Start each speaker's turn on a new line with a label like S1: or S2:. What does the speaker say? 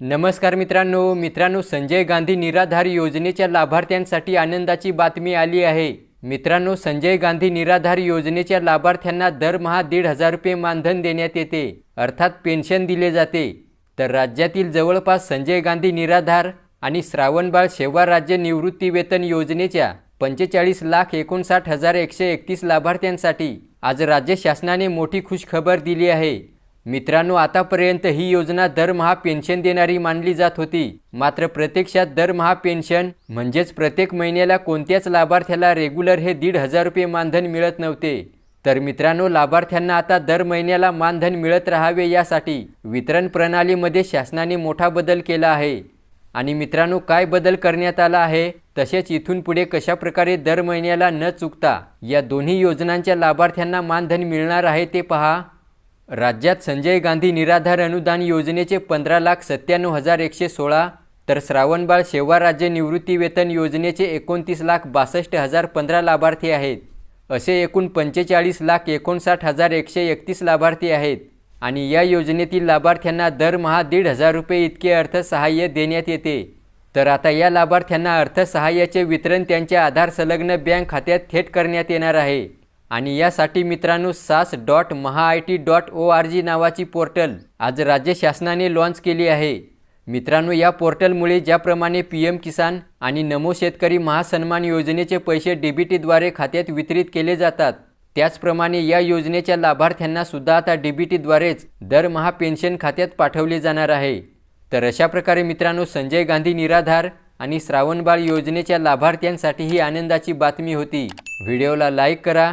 S1: नमस्कार मित्रांनो मित्रांनो संजय गांधी निराधार योजनेच्या लाभार्थ्यांसाठी आनंदाची बातमी आली आहे. मित्रांनो संजय गांधी निराधार योजनेच्या लाभार्थ्यांना दरमहा दीड हजार रुपये मानधन देण्यात येते अर्थात पेन्शन दिले जाते. तर राज्यातील जवळपास संजय गांधी निराधार आणि श्रावणबाळ सेवा राज्य निवृत्ती वेतन योजनेच्या पंचेचाळीस लाख एकोणसाठ हजार एकशे एकतीस लाभार्थ्यांसाठी आज राज्य शासनाने मोठी खुशखबर दिली आहे. मित्रांनो आतापर्यंत ही योजना दरमहा पेन्शन देणारी मानली जात होती. मात्र प्रत्यक्षात दरमहा पेन्शन म्हणजेच प्रत्येक महिन्याला कोणत्याच लाभार्थ्याला रेग्युलर हे दीड हजार रुपये मानधन मिळत नव्हते. तर मित्रांनो लाभार्थ्यांना आता दर महिन्याला मानधन मिळत राहावे यासाठी वितरण प्रणालीमध्ये शासनाने मोठा बदल केला आहे. आणि मित्रांनो काय बदल करण्यात आला आहे? तसेच इथून पुढे कशा प्रकारे दर महिन्याला न चुकता या दोन्ही योजनांच्या लाभार्थ्यांना मानधन मिळणार आहे ते पहा. राज्यात संजय गांधी निराधार अनुदान योजनेचे पंधरा लाख सत्त्याण्णव हजार एकशे सोळा तर श्रावणबाळ सेवा राज्य निवृत्ती वेतन योजनेचे एकोणतीस लाख बासष्ट हजार पंधरा लाभार्थी आहेत. असे एकूण पंचेचाळीस लाख एकोणसाठ हजार एकशे एकतीस लाभार्थी आहेत आणि या योजनेतील लाभार्थ्यांना दरमहा दीड हजार रुपये इतके अर्थसहाय्य देण्यात येते. तर आता या लाभार्थ्यांना अर्थसहाय्याचे वितरण त्यांच्या आधार संलग्न बँक खात्यात थेट करण्यात येणार आहे. आणि यासाठी मित्रांनो SAS dot Maha I T dot O R G नावाची पोर्टल आज राज्य शासनाने लॉन्च केली आहे. मित्रांनो या पोर्टलमुळे ज्याप्रमाणे पी एम किसान आणि नमो शेतकरी महासन्मान योजनेचे पैसे डीबीटीद्वारे खात्यात वितरित केले जातात त्याचप्रमाणे या योजनेच्या लाभार्थ्यांना सुद्धा आता डीबीटीद्वारेच दरमहा पेन्शन खात्यात पाठवले जाणार आहे. तर अशा प्रकारे मित्रांनो संजय गांधी निराधार आणि श्रावणबाळ योजनेच्या लाभार्थ्यांसाठी ही आनंदाची बातमी होती. व्हिडिओला लाईक करा